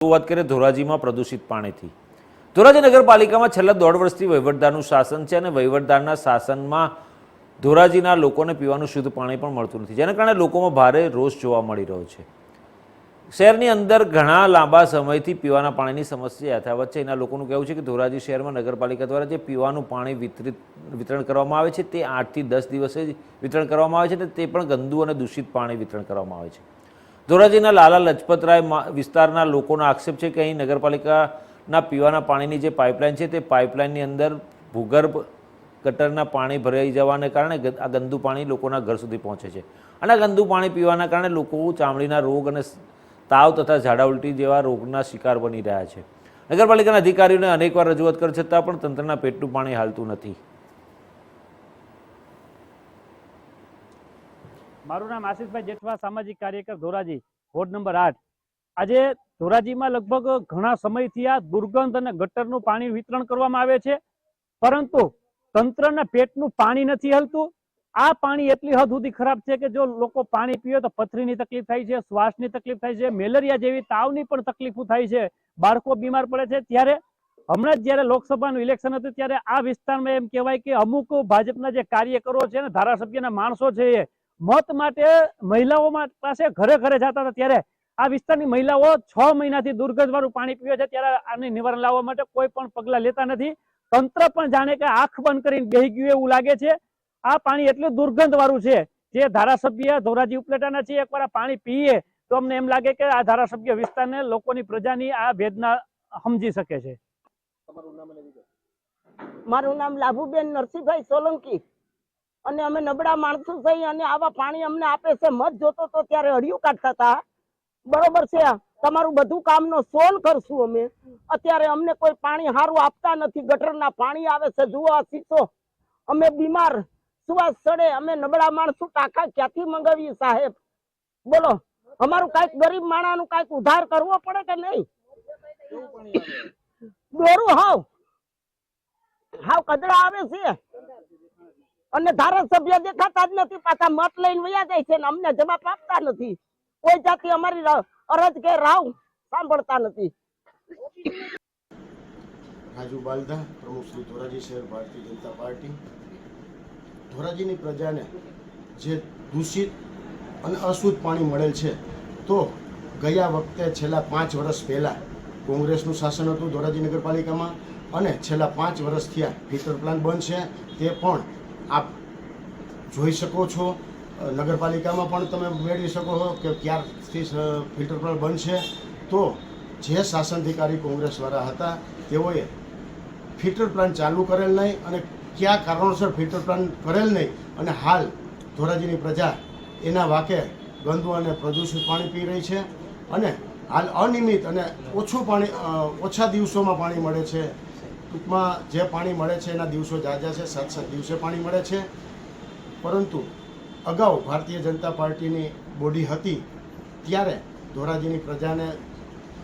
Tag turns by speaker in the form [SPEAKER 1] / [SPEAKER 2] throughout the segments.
[SPEAKER 1] વાત કરીએ ધોરાજીમાં પ્રદૂષિત પાણીથી. ધોરાજી નગરપાલિકામાં છેલ્લા દોઢ વર્ષથી વહીવટદારનું શાસન છે અને વહીવટદારના શાસનમાં ધોરાજીના લોકોને પીવાનું શુદ્ધ પાણી પણ મળતું નથી. જેના કારણે લોકોમાં ભારે રોષ જોવા મળી રહ્યો છે. શહેરની અંદર ઘણા લાંબા સમયથી પીવાના પાણીની સમસ્યા યથાવત છે. એના લોકોનું કહેવું છે કે ધોરાજી શહેરમાં નગરપાલિકા દ્વારા જે પીવાનું પાણી વિતરિત, વિતરણ કરવામાં આવે છે, તે આઠથી દસ દિવસે જ વિતરણ કરવામાં આવે છે અને તે પણ ગંદુ અને દૂષિત પાણી વિતરણ કરવામાં આવે છે. ધોરાજીના લાલા લજપતરાય વિસ્તારના લોકોનો આક્ષેપ છે કે અહીં નગરપાલિકાના પીવાના પાણીની જે પાઇપલાઇન છે તે પાઇપલાઇનની અંદર ભૂગર્ભ ગટરના પાણી ભરાઈ જવાને કારણે આ ગંદુ પાણી લોકોના ઘર સુધી પહોંચે છે. અને આ ગંદુ પાણી પીવાના કારણે લોકો ચામડીના રોગ અને તાવ તથા ઝાડા ઉલટી જેવા રોગના શિકાર બની રહ્યા છે. નગરપાલિકાના અધિકારીઓને અનેકવાર રજૂઆત કરી છતાં પણ તંત્રના પેટનું પાણી હાલતું નથી.
[SPEAKER 2] મારું નામ આશીષભાઈ જેઠવા, સામાજિક કાર્યકર, ધોરાજી, વોર્ડ નંબર આઠ. આજે ધોરાજીમાં લગભગ ઘણા સમયથી આ દુર્ગંધ અને ગટરનું પાણી વિતરણ કરવામાં આવે છે, પરંતુ તંત્રના પેટનું પાણી નથી હલતું. આ પાણી એટલી હદ સુધી ખરાબ છે કે જો લોકો પાણી પીવે તો પથરીની તકલીફ થાય છે, શ્વાસની તકલીફ થાય છે, મેલેરિયા જેવી તાવની પણ તકલીફો થાય છે. બાળકો બીમાર પડે છે. ત્યારે હમણાં જ જયારે લોકસભાનું ઇલેક્શન હતું ત્યારે આ વિસ્તારમાં એમ કહેવાય કે અમુક ભાજપના જે કાર્યકરો છે ને ધારાસભ્યના માણસો છે મત માટે મહિલાઓ પાસે ઘરે ઘરે જતા હતા ત્યારે આ વિસ્તારની મહિલાઓ છ મહિનાથી દુર્ગંધ વાળું પાણી પીવે છે ત્યારે આને નિવારણ લાવવા માટે કોઈ પણ પગલા લેતા નથી. તંત્ર પણ જાણે કે આંખ બંધ કરીને બેહી ગયું એવું લાગે છે. આ પાણી એટલું દુર્ગંધ વાળું છે. જે ધારાસભ્ય ધોરાજી ઉપલેટાના છે એકવાર આ પાણી પીએ તો અમને એમ લાગે કે આ ધારાસભ્ય વિસ્તારને લોકોની પ્રજાની આ વેદના સમજી શકે છે.
[SPEAKER 3] મારું નામ લાભુબેન નરસિંહભાઈ સોલંકી. અને અમે નબળા માણસો થઈ અને આવા પાણી અમને આપે છે. મત જોતો તો ત્યારે હળિયું કાઢતા હતા. બરોબર છે તમારું બધું કામનો સોલ કરશું અમે. અત્યારે અમને કોઈ પાણી સારું આપતા નથી. ગટરના પાણી આવે છે. જુઓ આ શીશો. અમે બીમાર. સુવાસ ચડે અમે નબળા માણસો ટાંકા ક્યાંથી મંગાવીએ સાહેબ? બોલો. અમારું કંઈક ગરીબ માણાનું કંઈક ઉધાર કરવો પડે કે નહીં? દોરું હાવ. હાવ કદડા આવે છે. અને ધારાસભ્ય દેખાતા જ નથી, પાછા મત લઈને વયા જાય છે અમને જવાબ આપતા નથી. કોઈ જાતિ અમારી અરજ કે રાવ સાંભળતા નથી.
[SPEAKER 4] રાજુ બાલદા પ્રમુખ શ્રી ધોરાજી શહેર ભારતીય જનતા પાર્ટી. ધોરાજીની પ્રજાને જે દૂષિત અને અશુદ્ધ પાણી મળેલ છે, તો ગયા વખતે છેલ્લા પાંચ વર્ષ પહેલાં કોંગ્રેસનું શાસન હતું ધોરાજી નગરપાલિકામાં અને છેલ્લા પાંચ વર્ષ થયા ફિલ્ટર પ્લાન્ટ બંધ છે, તે પણ આપ જોઈ શકો છો. નગરપાલિકામાં પણ તમે મેળવી શકો છો કે ક્યારથી ફિલ્ટર પ્લાન્ટ બનશે. તો જે શાસનાધિકારી કોંગ્રેસવાળા હતા, તેઓએ ફિલ્ટર પ્લાન્ટ ચાલુ કરેલ નહીં અને કયા કારણોસર ફિલ્ટર પ્લાન્ટ કરેલ નહીં અને હાલ ધોરાજીની પ્રજા એના વાકે ગંદુ અને પ્રદૂષિત પાણી પી રહી છે અને હાલ અનિયમિત અને ઓછું પાણી ઓછા દિવસોમાં પાણી મળે છે. ટૂંકમાં જે પાણી મળે છે એના દિવસો જાજા છે, સાત સાત દિવસે પાણી મળે છે. પરંતુ અગાઉ ભારતીય જનતા પાર્ટીની બોડી હતી, ત્યારે ધોરાજીની પ્રજાને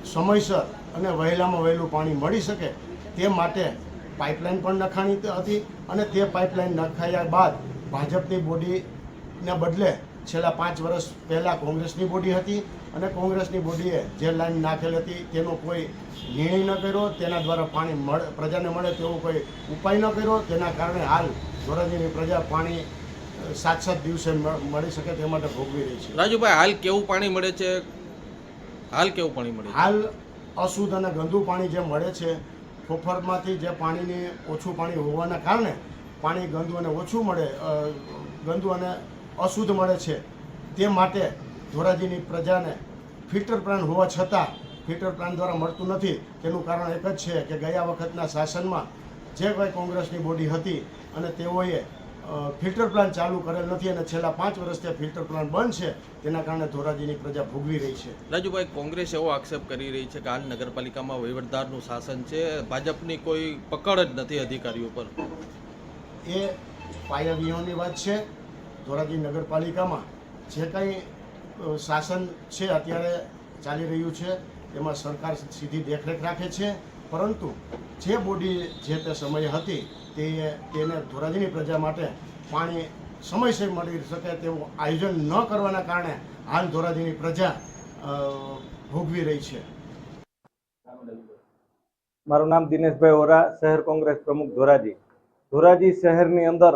[SPEAKER 4] સમયસર અને વહેલામાં વહેલું પાણી મળી શકે તે માટે પાઇપલાઇન પણ નખાણી હતી અને તે પાઇપલાઇન નખાયા બાદ ભાજપની બોડીને બદલે છેલ્લા પાંચ વર્ષ પહેલાં કોંગ્રેસની બોડી હતી. અને કોંગ્રેસની બોડીએ જે લાઈન નાખેલી હતી તેનો કોઈ નિર્ણય ન કર્યો તેના દ્વારા પાણી મળે પ્રજાને મળે તેવો કોઈ ઉપાય ન કર્યો. તેના કારણે હાલ ધોરાજીની પ્રજા પાણી સાત સાત દિવસે મળી શકે તે માટે ભોગવી રહી છે.
[SPEAKER 5] રાજુભાઈ હાલ કેવું પાણી મળે છે? હાલ કેવું પાણી મળે
[SPEAKER 4] હાલ અશુદ્ધ અને ગંદુ પાણી જે મળે છે ફોફરમાંથી જે પાણીની ઓછું પાણી હોવાના કારણે પાણી ગંદુ અને ઓછું મળે ગંદુ અને અશુદ્ધ મળે છે. તે માટે ધોરાજીની પ્રજાને ફિલ્ટર પ્લાન હોવા છતાં ફિલ્ટર પ્લાન દ્વારા મળતું નથી. તેનું કારણ એક જ છે કે ગયા વખતના શાસનમાં જે કોઈ કોંગ્રેસની બોડી હતી અને તેઓએ ફિલ્ટર પ્લાન ચાલુ કરેલ નથી અને છેલ્લા પાંચ વર્ષથી ફિલ્ટર પ્લાન બંધ છે તેના કારણે ધોરાજીની પ્રજા ભોગવી રહી છે.
[SPEAKER 5] રાજુભાઈ કોંગ્રેસ એવો આક્ષેપ કરી રહી છે કે હાલ નગરપાલિકામાં વહીવટદારનું શાસન છે ભાજપની કોઈ પકડ જ નથી અધિકારીઓ પર?
[SPEAKER 4] એ પાયા વિહોણની વાત છે. ધોરાજી નગરપાલિકામાં જે કંઈ શાસન છે, અત્યારે ચાલી રહ્યું છે, એમાં સરકાર સીધી દેખરેખ રાખે છે. પરંતુ જે બોડી જે તે સમયે હતી, તે તેને ધોરાજીની પ્રજા માટે પાણી સમયસર મળી શકે તેવું આયોજન ન કરવાના કારણે હાલ ધોરાજીની પ્રજા ભોગવી રહી છે.
[SPEAKER 6] મારું નામ દિનેશભાઈ ઓરા શહેર કોંગ્રેસ પ્રમુખ ધોરાજી. ધોરાજી શહેરની અંદર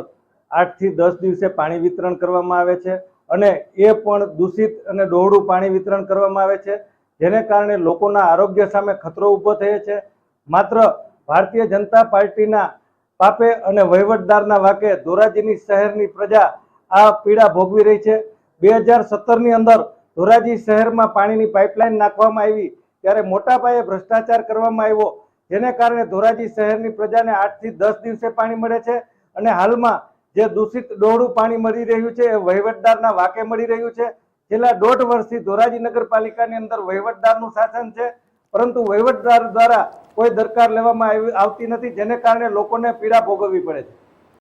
[SPEAKER 6] આઠથી દસ દિવસે પાણી વિતરણ કરવામાં આવે છે. અને એ પણ દૂષિત અને ડોહળું પાણી વિતરણ કરવામાં આવે છે, જેને કારણે લોકોના આરોગ્ય સામે ખતરો ઊભો થયો છે. માત્ર ભારતીય જનતા પાર્ટીના પાપે અને વહીવટદારના વાકે ધોરાજીની શહેરની પ્રજા આ પીડા ભોગવી રહી છે. બે હજાર સત્તરની અંદર ધોરાજી શહેરમાં પાણીની પાઇપલાઇન નાખવામાં આવી, ત્યારે મોટા પાયે ભ્રષ્ટાચાર કરવામાં આવ્યો, જેને કારણે ધોરાજી શહેરની પ્રજાને આઠથી દસ દિવસે પાણી મળે છે અને હાલમાં જે દૂષિત ડોહળું પાણી મળી રહ્યું છે, એ વહીવટદારના વાકે મળી રહ્યું છે. છેલ્લા દોઢ વર્ષથી ધોરાજી નગરપાલિકાની અંદર વહીવટદારનું શાસન છે. પરંતુ વહીવટદાર દ્વારા કોઈ દરકાર લેવામાં આવી- આવતી નથી, જેને કારણે લોકોને પીડા ભોગવવી પડે છે.